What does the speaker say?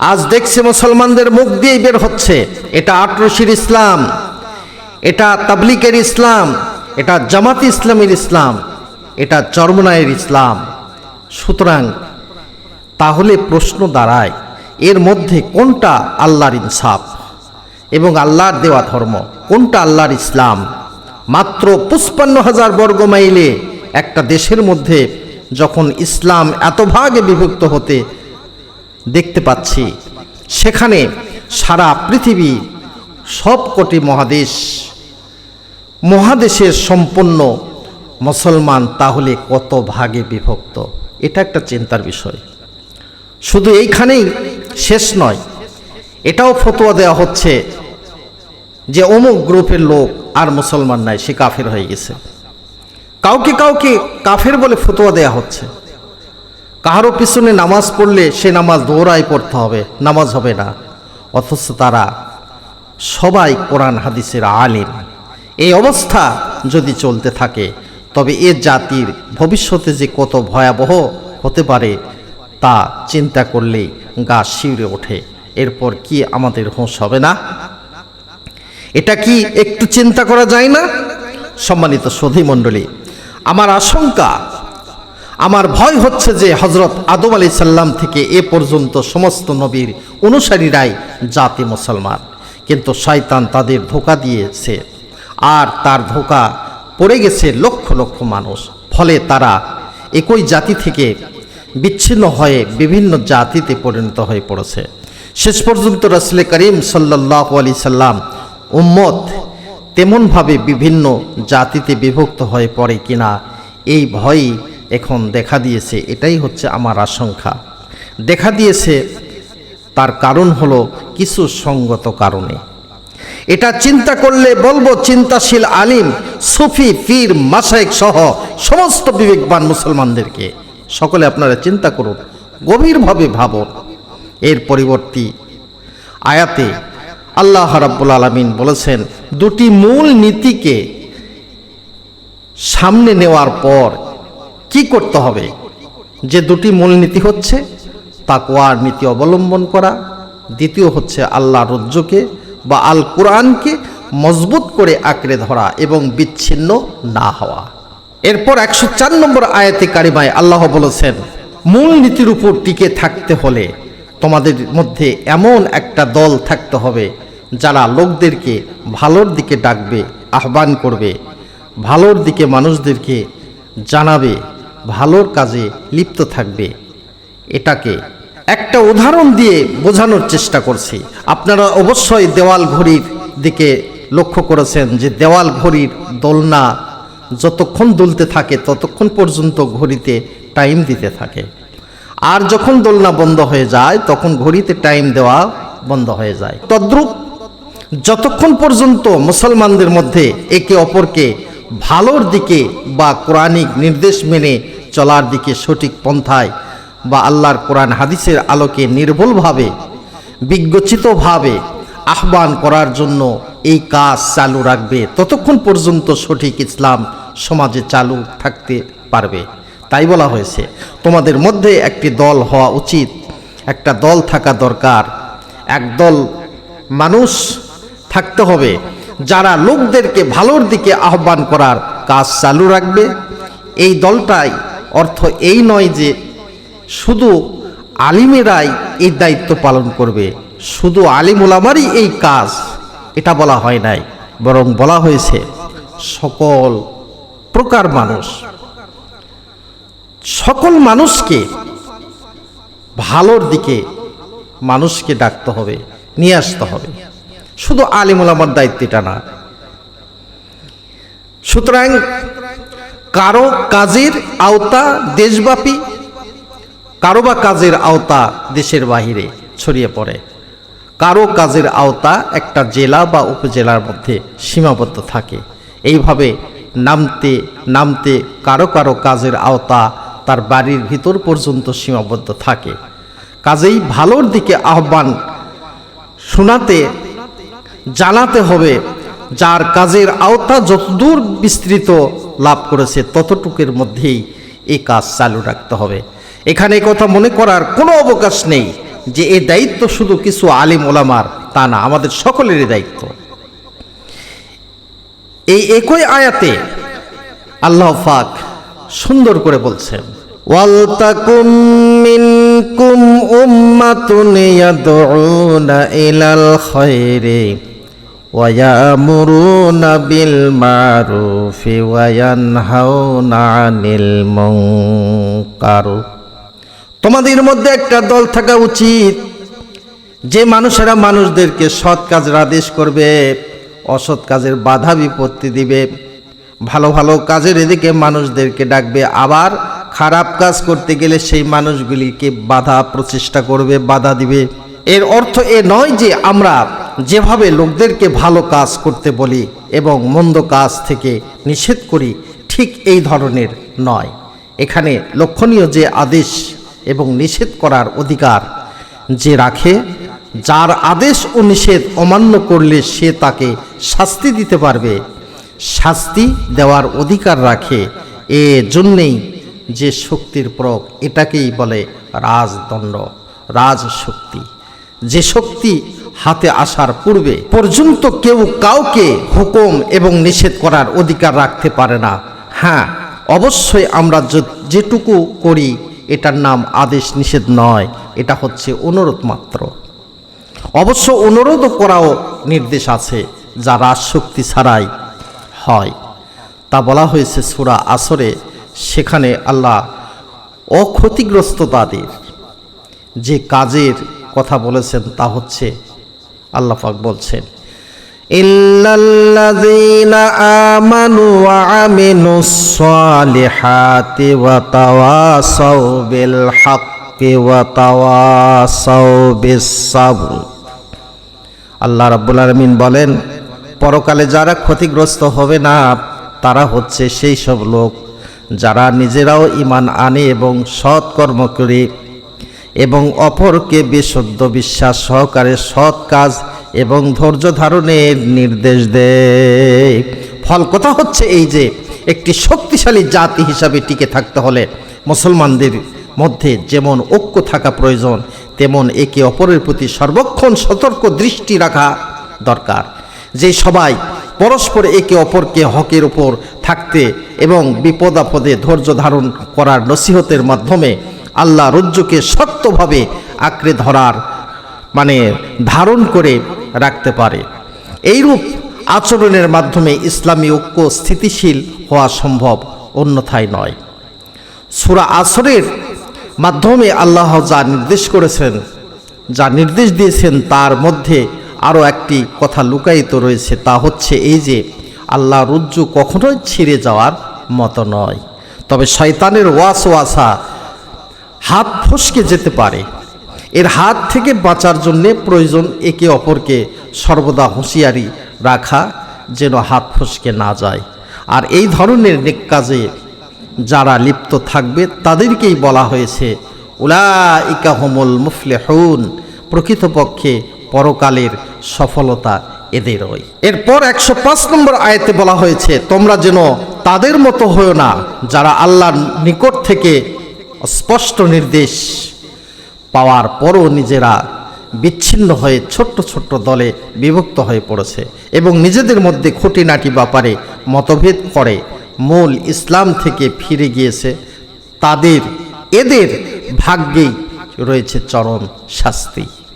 আজ দেখছে মুসলমানদের মুখ দিয়েই বের হচ্ছে। এটা আটরশির ইসলাম, এটা তাবলিকের ইসলাম, এটা জামাত ইসলামের ইসলাম, এটা চরমনায়ের ইসলাম। সুতরাং তাহলে প্রশ্ন দাঁড়ায়, এর মধ্যে কোনটা আল্লাহর ইনসাফ এবং আল্লাহর দেওয়া ধর্ম? কোনটা আল্লাহর ইসলাম? মাত্র পুষ্পান্ন হাজার বর্গ মাইলে একটা দেশের মধ্যে যখন ইসলাম এত ভাগে বিভক্ত হতে দেখতে পাচ্ছি। সেখানে সারা পৃথিবী সবকটি মহাদেশ। মহাদেশের সম্পন্ন মুসলমান তাহলে কত ভাগে বিভক্ত? এটা একটা চিন্তার বিষয়। শুধু এইখানেই শেষ নয়, এটাও ফতোয়া দেওয়া হচ্ছে যে অমুক গ্রুপের লোক আর মুসলমান নাই, সে কাফের হয়ে গেছে। কাউকে কাউকে কাফের বলে ফতোয়া দেয়া হচ্ছে। কাহারও পিছনে নামাজ পড়লে সে নামাজ দৌড়াই পড়তে হবে, নামাজ হবে না। অথচ তারা সবাই কোরআন হাদিসের আলিম। এই অবস্থা যদি চলতে থাকে, তবে এ জাতির ভবিষ্যতে যে কত ভয়াবহ হতে পারে, তা চিন্তা করলেই গা শিউরে ওঠে। এরপর কি আমাদের হোঁশ হবে না? এটা কি একটু চিন্তা করা যায় না? সম্মানিত সধী মণ্ডলী আমার আশঙ্কা আমার ভয় হচ্ছে যে হজরত আদম আলি সাল্লাম থেকে এ পর্যন্ত সমস্ত নবীর অনুসারীরাই জাতি মুসলমান। কিন্তু শয়তান তাদের ধোকা দিয়েছে। আর তার ধোকা পড়ে গেছে লক্ষ লক্ষ মানুষ। ফলে তারা একই জাতি থেকে বিচ্ছিন্ন হয়ে বিভিন্ন জাতিতে পরিণত হয়ে পড়েছে। শেষ পর্যন্ত রসলে করিম সাল্লাহ আলি সাল্লাম উম্মত তেমনভাবে বিভিন্ন জাতিতে বিভক্ত হয়ে পড়ে কিনা, এই ভয়ই এখন দেখা দিয়েছে, এটাই হচ্ছে আমার আশঙ্কা। দেখা দিয়েছে, তার কারণ হলো কিছু সঙ্গত কারণে। এটা চিন্তা করলে বলব, চিন্তাশীল আলিম, সুফি, পীর মাসায়েক সহ সমস্ত বিবেকবান মুসলমানদেরকে সকলে আপনারা চিন্তা করুন, গভীরভাবে ভাবুন। এর পরিবর্তী আয়াতে আল্লাহ রাব্বুল আলমিন বলেছেন, দুটি মূল নীতিকে সামনে নেওয়ার পর কি করতে হবে? যে দুটি মূলনীতি হচ্ছে তাকওয়ার নীতি অবলম্বন করা, দ্বিতীয় হচ্ছে আল্লাহ রজ্জুকে বা আল কোরআনকে মজবুত করে আঁকড়ে ধরা এবং বিচ্ছিন্ন না হওয়া। এরপর একশো চার নম্বর আয়াতে কারিমায় আল্লাহ বলেছেন মূল নীতির উপর টিকে থাকতে হলে তোমাদের মধ্যে এমন একটা দল থাকতে হবে যারা লোকদেরকে ভালোর দিকে ডাকবে, আহ্বান করবে, ভালোর দিকে মানুষদেরকে জানাবে ভালোর কাজে লিপ্ত থাকবে। এটাকে একটা উদাহরণ দিয়ে বোঝানোর চেষ্টা করছি। আপনারা অবশ্যই দেওয়াল ঘড়ির দিকে লক্ষ্য করেছেন যে দেওয়াল ঘড়ির দোলনা যতক্ষণ দুলতে থাকে ততক্ষণ পর্যন্ত ঘড়িতে টাইম দিতে থাকে। আর যখন দোলনা বন্ধ হয়ে যায়, তখন ঘড়িতে টাইম দেওয়া বন্ধ হয়ে যায়। তদ্রূপ যতক্ষণ পর্যন্ত মুসলমানদের মধ্যে একে অপরকে ভালোর দিকে বা কোরআনিক নির্দেশ মেনে চলার দিকে সঠিক পন্থায় বা আল্লাহর কোরআন হাদিসের আলোকে নির্ভুলভাবে, বিজ্ঞচিতভাবে আহ্বান করার জন্য এই কাজ চালু রাখবে। ততক্ষণ পর্যন্ত সঠিক ইসলাম সমাজে চালু থাকতে পারবে। তাই বলা হয়েছে, তোমাদের মধ্যে একটি দল হওয়া উচিত। একটা দল থাকা দরকার। একদল মানুষ থাকতে হবে। যারা লোকদেরকে ভালোর দিকে আহ্বান করার কাজ চালু রাখবে, এই দলটাই অর্থ এই নয় যে শুধু আলিমেরাই এই দায়িত্ব পালন করবে, শুধু আলিম ওলামারই এই কাজ, এটা বলা হয় নাই, বরং বলা হয়েছে সকল প্রকার মানুষ। সকল মানুষকে ভালোর দিকে মানুষকে ডাকতে হবে, নিয়ে আসতে হবে। শুধু আলিমুল আমার দায়িত্ব এটা না। সুতরাং কারও কাজের আওতা দেশব্যাপী, কারও বা কাজের আওতা দেশের বাহিরে ছড়িয়ে পড়ে। কারও কাজের আওতা একটা জেলা বা উপজেলার মধ্যে সীমাবদ্ধ থাকে। এইভাবে নামতে নামতে কারও কারও কাজের আওতা তার বাড়ির ভিতর পর্যন্ত সীমাবদ্ধ থাকে। কাজেই ভালোর দিকে আহ্বান শোনাতে জানাতে হবে, যার কাজের আওতা যতদূর বিস্তৃত লাভ করেছে, ততটুকের মধ্যেই এই কাজ চালু রাখতে হবে। এখানে এ কথা মনে করার কোনো অবকাশ নেই যে এই দায়িত্ব শুধু কিছু আলিম ওলামার, তা না, আমাদের সকলেরই দায়িত্ব। এই একই আয়াতে আল্লাহ পাক সুন্দর করে বলছেন ওয়ালতাকুম মিনকুম উম্মাতুন ইয়াদউনা ইলাল খায়রি। মারুফি ওয়া ইয়ানহাউনা আনিল মুনকার তোমাদের মধ্যে একটা দল থাকা উচিত। যে মানুষেরা মানুষদেরকে সৎ কাজের আদেশ করবে, অসৎ কাজের বাধা বিপত্তি দিবে। ভালো ভালো কাজের এদিকে মানুষদেরকে ডাকবে। আবার খারাপ কাজ করতে গেলে সেই মানুষগুলিকে বাধা প্রচেষ্টা করবে, বাধা দিবে। এর অর্থ এ নয় যে আমরা যেভাবে লোকদেরকে ভালো কাজ করতে বলি এবং মন্দ কাজ থেকে নিষেধ করি, ঠিক এই ধরনের নয়। এখানে লক্ষণীয় যে আদেশ এবং নিষেধ করার অধিকার যে রাখে, যার আদেশ ও নিষেধ অমান্য করলে সে তাকে শাস্তি দিতে পারবে। শাস্তি দেওয়ার অধিকার রাখে, এ জন্যেই যে শক্তির প্রয়োগ, এটাকেই বলে রাজদণ্ড, রাজশক্তি। যে শক্তি হাতে আসার পূর্বে পর্যন্ত কেউ কাউকে হুকুম এবং নিষেধ করার অধিকার রাখতে পারে না। হ্যাঁ অবশ্যই আমরা যেটুকু করি, এটার নাম আদেশ নিষেধ নয়। এটা হচ্ছে অনুরোধ মাত্র। অবশ্য অনুরোধও করাও নির্দেশ আছে যা রাজশক্তি ছাড়াই হয়। তা বলা হয়েছে সুরা আসরে, সেখানে আল্লাহ অক্ষতিগ্রস্ত তাদের যে কাজের কথা বলেছেন, তা হচ্ছে আল্লাহ পাক বলছেন আল্লাহ রাব্বুল আলামিন বলেন, পরকালে যারা ক্ষতিগ্রস্ত হবে না, তারা হচ্ছে সেই সব লোক যারা নিজেরাও ইমান আনে এবং সৎকর্ম করে এবং অপরকে বিশুদ্ধ বিশ্বাস সহকারে সৎ কাজ এবং ধৈর্য ধারণের নির্দেশ দেয়। ফল কথা হচ্ছে এই যে, একটি শক্তিশালী জাতি হিসাবে টিকে থাকতে হলে মুসলমানদের মধ্যে যেমন ঐক্য থাকা প্রয়োজন, তেমন একে অপরের প্রতি সর্বক্ষণ সতর্ক দৃষ্টি রাখা দরকার। যে সবাই পরস্পর একে অপরকে হকের উপর থাকতে এবং বিপদ আপদে ধৈর্য ধারণ করার নসিহতের মাধ্যমে আল্লাহ রজ্জুকে শক্তভাবে আঁকড়ে ধরার মানে ধারণ করে রাখতে পারে। এইরূপ আচরণের মাধ্যমে ইসলামী ঐক্য স্থিতিশীল হওয়া সম্ভব, অন্যথায় নয়। সুরা আসরের মাধ্যমে আল্লাহ যা নির্দেশ করেছেন, যা নির্দেশ দিয়েছেন, তার মধ্যে আরও একটি কথা লুকায়িত রয়েছে, তা হচ্ছে এই যে, আল্লাহ রজ্জু কখনোই ছিঁড়ে যাওয়ার মতো নয়। তবে শয়তানের ওয়াস ওয়াসা হাত ফসকে যেতে পারে। এর হাত থেকে বাঁচার জন্য প্রয়োজন একে অপরকে সর্বদা হুঁশিয়ারি রাখা যেন হাত ফসকে না যায়। আর এই ধরনের নেক কাজে যারা লিপ্ত থাকবে, তাদেরকেই বলা হয়েছে উলা ইকা হোমল মুফলেহুন, প্রকৃতপক্ষে পরকালের সফলতা এদেরই। এরপর একশো পাঁচ নম্বর আয়তে বলা হয়েছে, তোমরা যেন তাদের মতো হয়েও না, যারা আল্লাহর নিকট থেকে স্পষ্ট নির্দেশ পাওয়ার পরও নিজেরা বিচ্ছিন্ন হয়ে ছোট্ট ছোট্ট দলে বিভক্ত হয়ে পড়েছে এবং নিজেদের মধ্যে খুঁটিনাটি ব্যাপারে মতভেদ করে মূল ইসলাম থেকে ফিরে গিয়েছে। তাদের, এদের ভাগ্যেই রয়েছে চরম শাস্তি।